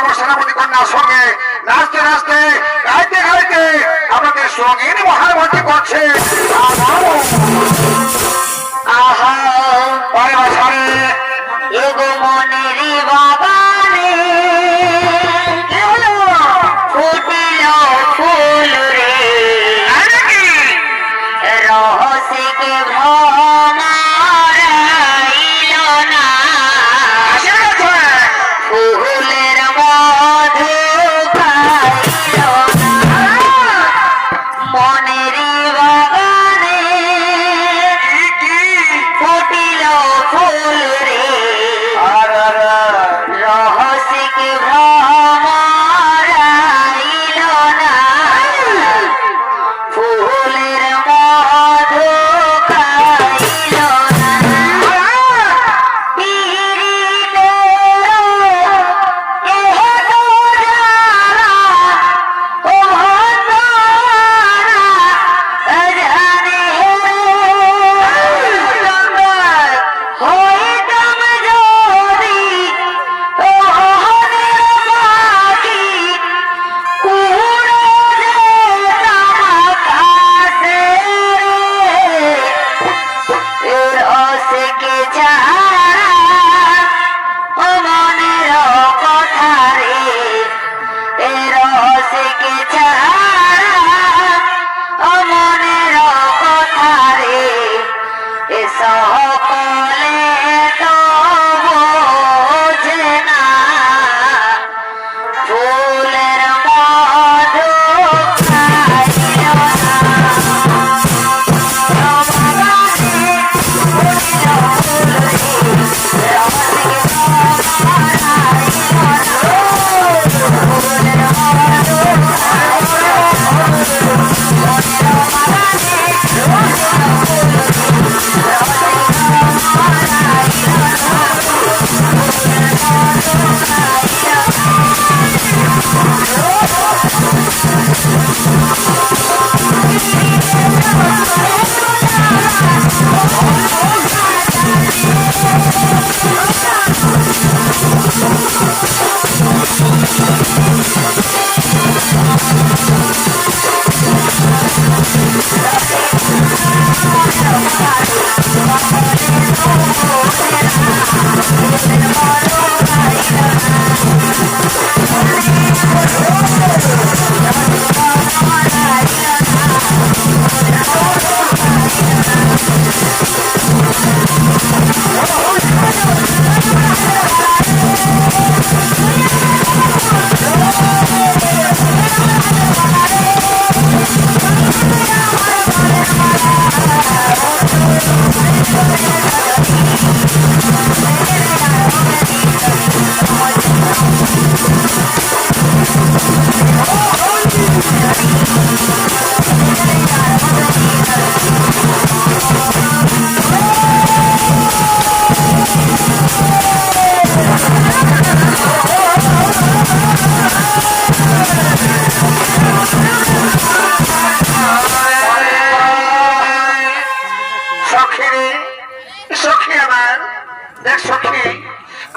নগর সেনাপতি কন্যার সঙ্গে নাচতে নাচতে গাইতে গাইতে আমাদের মহারমতি করছে আহা এগো কি?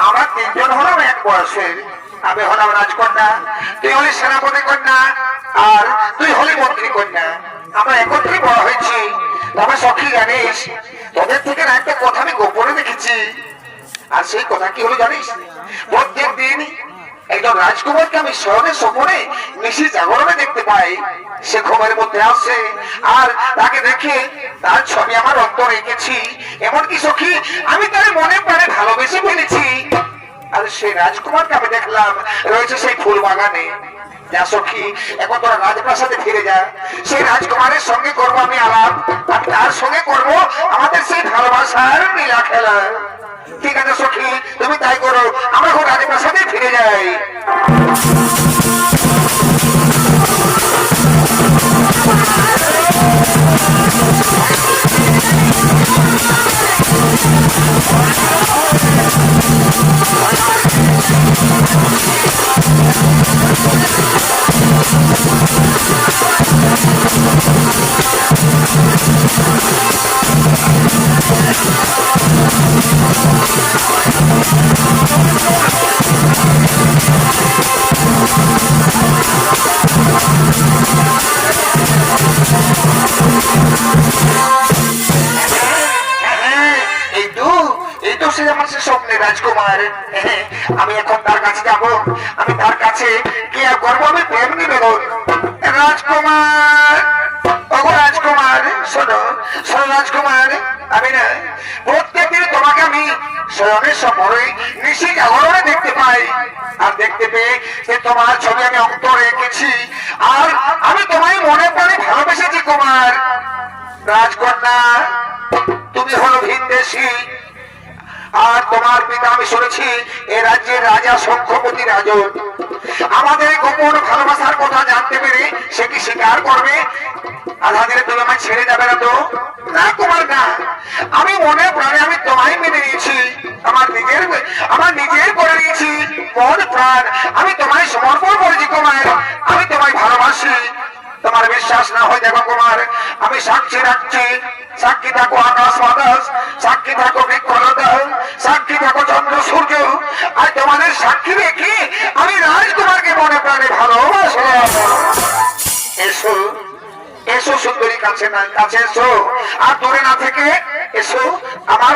আমরা তিনজন হলাম এক বয়সের আমি হলাম রাজকন্যা, তুই হলি সেনাপতি কন্যা, আর তুই হলি মন্ত্রী কন্যা। আমরা একত্রে বড় হয়েছি। তবে সখী জানিস, তোদের থেকে একটা কথা আমি গোপনে দেখেছি। আর সেই কথা কি হলো জানিস? প্রত্যেক দিন একজন রাজকুমারকে আমি স্বয়নে স্বপনে নিশি জাগরণে দেখতে পাই। সে ঘুমের মধ্যে আসে আর তাকে দেখে তার ছবি আমার অন্তর রেখেছি এমনকি সখী, আমি তার মনে প্রাণে ভালোবেসে ফেলেছি। আর সেই রাজকুমারকে আমি দেখলাম, রয়েছে সেই ফুল বাগানে। যা সখী, এখন তোরা রাজপ্রাসাদে ফিরে যা। সেই রাজকুমারের সঙ্গে করব আমি আলাপ আমি তার সঙ্গে করব আমাদের সেই ভালোবাসার নীলা খেলা। ঠিক আছে সখী তুমি তাই করো। আমরা এখন রাজপ্রাসাদে ফিরে যাই। Thank গিয়ে করব প্রেম নিবেদন রাজকুমার ওগো রাজকুমার, শোনো শোনো রাজকুমার, আমি না প্রত্যেকদিন তোমাকে আমি স্বয়নের সফরে নিশি জাগরণে দেখতে পাই। আর দেখতে পেয়ে যে তোমার ছবি আমি অন্তরে এঁকেছি আর আমি তোমায় মনে প্রাণে ভালোবেসেছি, কুমার। রাজকন্যা, তুমি হলো ভিনদেশী। আর তোমার পিতা, আমি শুনেছি এ রাজ্যের রাজা শঙ্খপতি রাজন। আমাদের গোপন ভালোবাসার কথা জানতে পেরে সে কি স্বীকার করবে? আধা দিনে তুমি আমায় ছেড়ে যাবে না তো? না কুমার না। আমি মনে প্রাণে আমি তোমায় মেনে নিয়েছি। আমার নিজের আমার নিজের করে নিয়েছি। মন, প্রাণ, আমি তোমায় সমর্পণ করেছি কুমার। আমি তোমায় ভালোবাসি। তোমার বিশ্বাস না হয় দেখো কুমার। আমি সাক্ষী রাখছি। সাক্ষী থাকো আকাশ বাতাস সাক্ষী থাকো বৃক্ষলতা সাক্ষী থাকো, চন্দ্র সূর্য। আর তোমাদের সাক্ষী রেখে আমি রাজকুমারকে মনে প্রাণে ভালোবাসলাম এসো এসো সুন্দরী কাছে না কাছে এসো। আর দূরে না থেকে এসো, আমার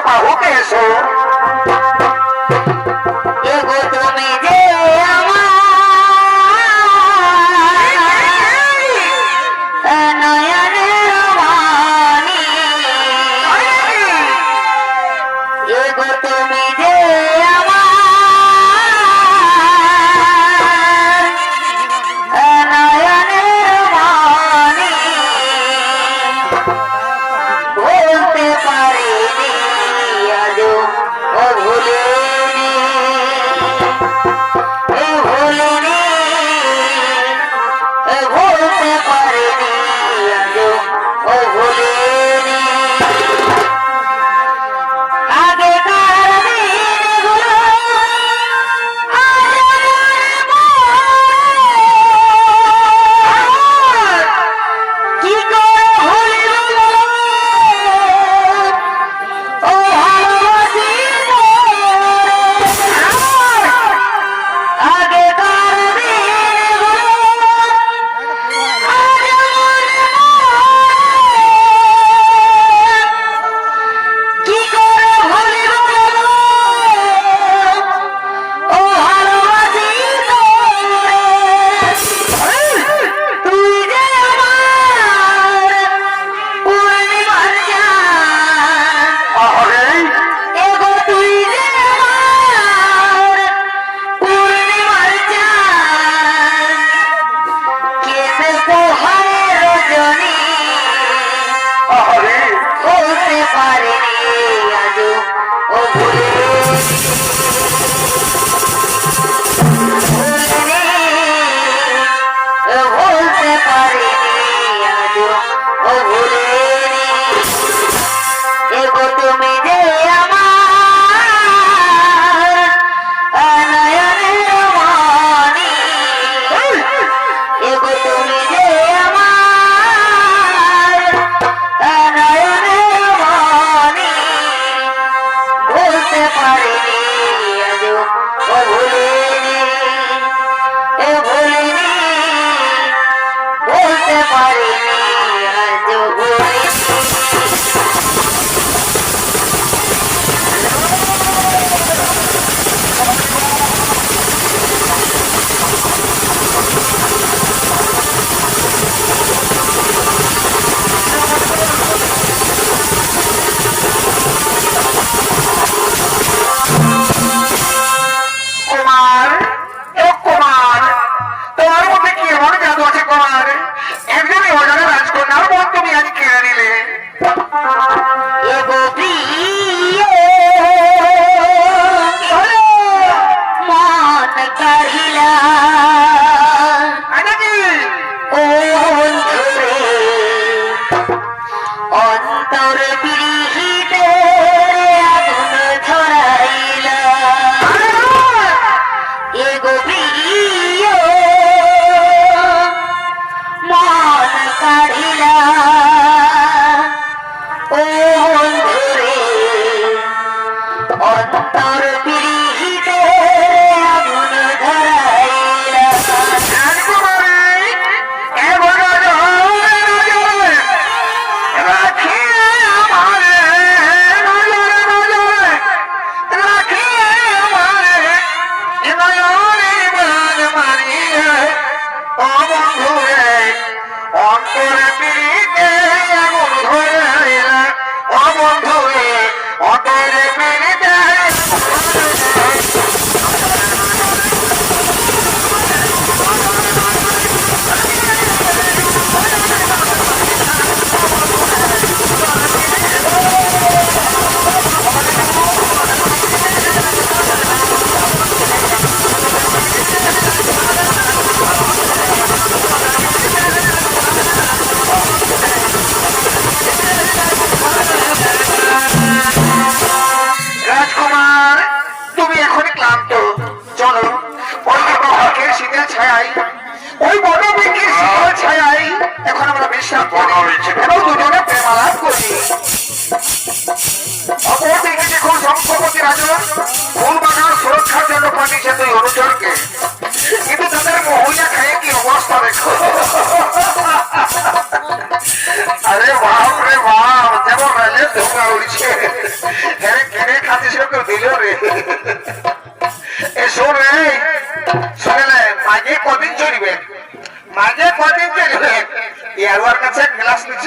ও বন্ধু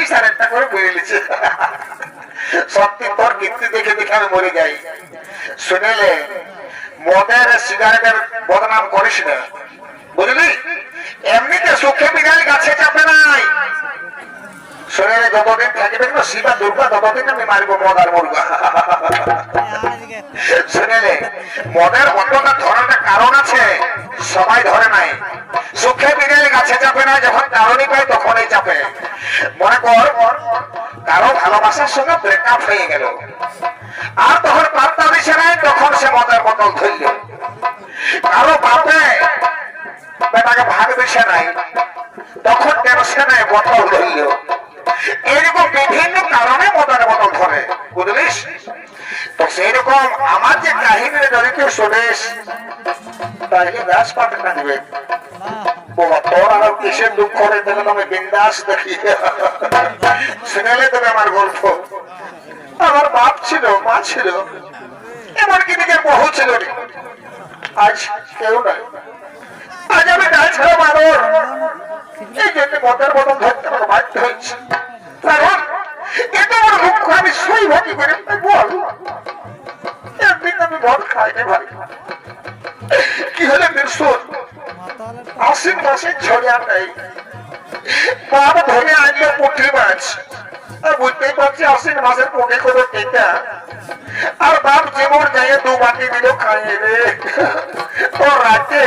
একটা করে দেখে দেখে আমি মরে যাই। শুনেলে, মদের সিগারেটের বদনাম করিস না। বুঝলি? এমনিতে সুখে বিড়াল গাছে চাপে নাই। শরীরে যতদিন থাকবে দুর্গা, ততদিন আমি শুনেলে, মদের অন্যটা ধরার একটা কারণ আছে। সবাই ধরে নাই। সুখে বিড়াল গাছে চাপে না, যখন কারণই পায় তখনই চাপে মনে কর, কারও ভালোবাসার সঙ্গে ব্রেকআপ হয়ে গেল। আর তখন পাত্তা দিছে নাই, তখন সে মদের বোতল ধরল। কারও বাপে বেটাকে ভাগ দিছে নাই, তখন টেনশনে বোতল ধরল। এরকম বিভিন্ন কারণে মদের বোতল ধরে, বুঝলিস? তো সেরকম আমার যে কাহিনী যদি কেউ শুনিস তাহলে ব্যাস বাবা তোর আমার কিসের দুঃখ বাপ ছিল, মা ছিল এমনকি নিজের বহু ছিল আজ কেউ নাই। আজ আমি ডাল ছেড়ে মানুষ এই জন্য মদের বদল ধরতে আমার বাধ্য দুঃখ আমি সইব কি করে বল। একদিন আমি মদ খাই না ভাই। কি হলে বিরসুন আশ্বিন মাসে ছড়িয়া নেই বাপ ধরে আনলে পুঁটি মাছ। আর বুঝতেই পারছি আশ্বিন মাসের পুঁটি করে আর বাপ যেমন যাইয়ে দু দিল খাইয়ে রে। তো রাতে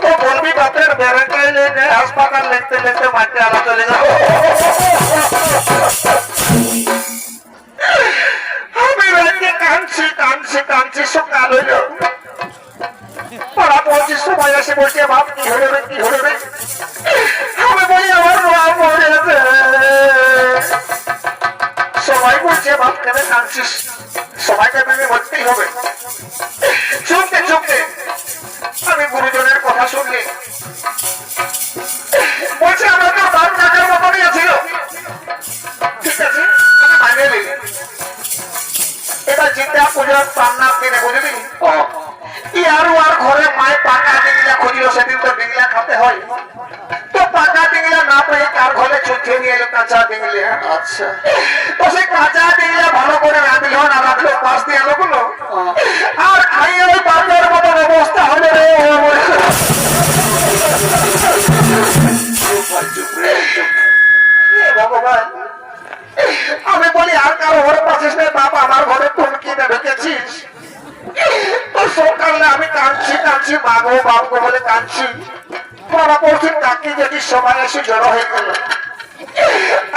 তো বলবি বাপের বেড়াটাই লেগে হাসপাতাল লিখতে লিখতে মাঠে আলো চলে গেল। আমি রাতে কাঁদছি কাঁদছি কাঁদছি, সকাল হইল। এসে বলছে, বাপ, কি হবে কি হবে আমি বলি, আমার বাপ মরে গেছে। সবাই বলছে, বাপ, কেন কাঁদছিস? সবাইকে ভেবে বলতেই হবে। সেদিন তো খাতে হয়। তো পাকা ডিংলা না পেয়ে কার ঘরে চুচে নিয়ে এলো কাঁচা ডিংলি আচ্ছা। তো সেই কাঁচা ডিংলা ভালো করে রাঁধলো না রাঁধলো, পাশ দিয়ে এলো কাঁদছি। পড়ছি কাকি দেখি সবাই এসে জড়ো হয়ে গেল।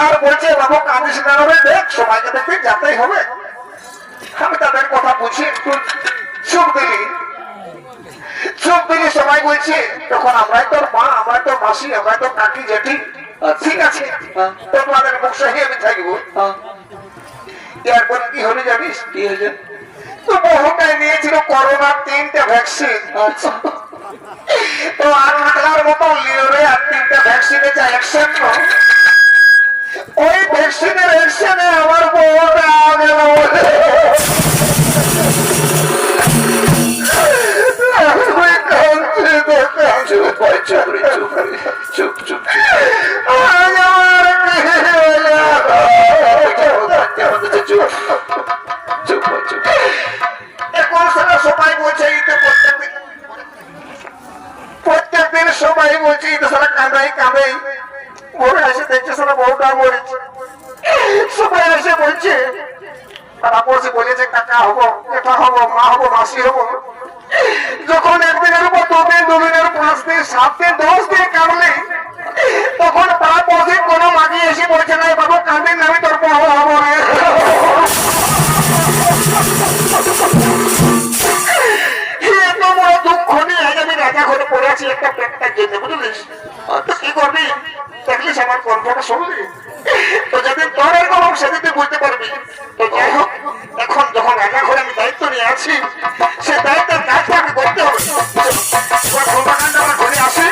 আর বলছে বাবু কাঁদিস না দেখ সবাইকে দেখবি যাতেই হবে। আমি তাদের কথা বুঝি একটু। চুপ দিলি। চুপ দিলি সবাই বলছে তখন আমরাই তোর মা আমরাই তোর মাসি আমরাই তোর কাকি জেঠি। ঠিক আছে। তো তোমাদের মুখ সহি আমি থাকব। এরপর কি হলে জানিস? কি হলে তো বহুটাই নিয়েছিল করোনার তিনটা ভ্যাকসিন। তো আর মাগলার মতো লিওরে আর তিনটা ভ্যাকসিনে যা অ্যাকশন যাচ্ছে তারা পড়ছে বলে যে, কাকা হব এটা হব, মা হব, মাসি হব। যখন একদিনের দুদিনের কামলে তখন তারা কোনো মাঝি এসে না বাবু তোর হব রে। একটা পেটটার জন্য বুঝলিস কি করবি? দেখলিস আমার গল্পটা, শুনলি? আছি, সে দায়িত্বের কাজটা আমি করতে হবে। এবার আমার ঘরে আসে,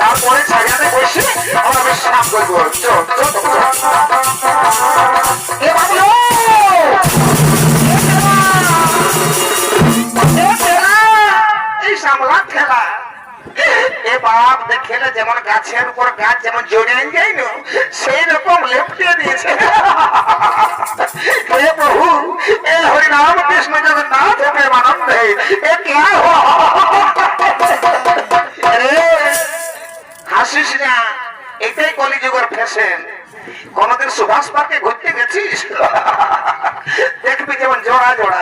তারপরে ছায়াতে বসে আমরা বেশ স্নান করব। চল। এ বাপ দেখেলে যেমন গাছের উপর গাছ, যেমন জড়িয়ে যায় না হাসিস না। এটাই কলিযুগের ফ্যাশন কোনদিন সুভাষ পার্কে ঘুরতে গেছিস? দেখবি যেমন জোড়া জোড়া